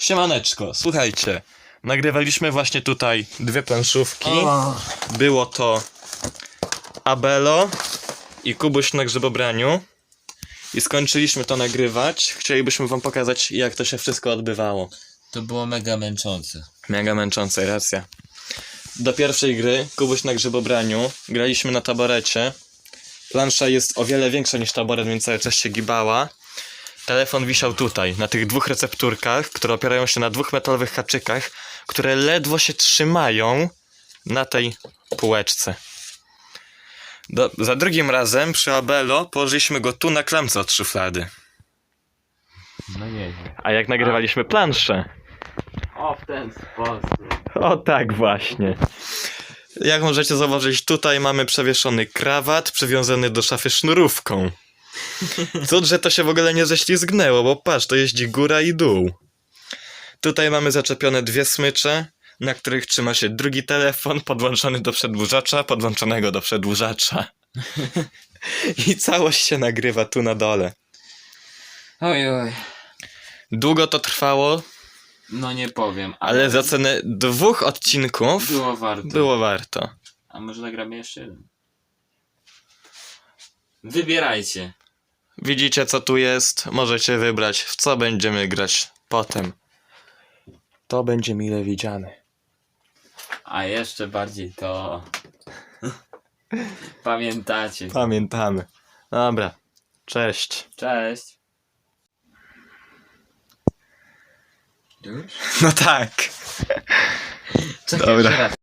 Siemaneczko, słuchajcie. Nagrywaliśmy właśnie tutaj dwie planszówki. O, Było to Abelo i Kubuś na grzybobraniu. I skończyliśmy to nagrywać. Chcielibyśmy wam pokazać, jak to się wszystko odbywało. to było mega męczące. Mega męczące, racja. Do pierwszej gry, Kubuś na grzybobraniu, graliśmy na taborecie. Plansza jest o wiele większa niż taboret, więc cały czas się gibała. Telefon wisiał tutaj, na tych dwóch recepturkach, które opierają się na dwóch metalowych haczykach, które ledwo się trzymają na tej półeczce. Do, za drugim razem przy Abelo położyliśmy go tu na klamce od szuflady. No nie. A jak nagrywaliśmy planszę, O, w ten sposób. O tak właśnie. Jak możecie zauważyć, tutaj mamy przewieszony krawat przywiązany do szafy sznurówką. Cud, że to się w ogóle nie ześlizgnęło, bo patrz, to jeździ góra i dół. Tutaj mamy zaczepione dwie smycze, na których trzyma się drugi telefon podłączony do przedłużacza, podłączonego do przedłużacza. I całość się nagrywa tu na dole. Oj, oj. Długo to trwało, No nie powiem, ale za cenę dwóch odcinków było warto. było warto. A może nagramy jeszcze jeden? Wybierajcie. Widzicie, co tu jest? Możecie wybrać, w co będziemy grać potem. To będzie mile widziane. A jeszcze bardziej to... Pamiętacie. Pamiętamy. Dobra. Cześć. Cześć. Już? No tak. Czekaj, Dobra. jeszcze raz.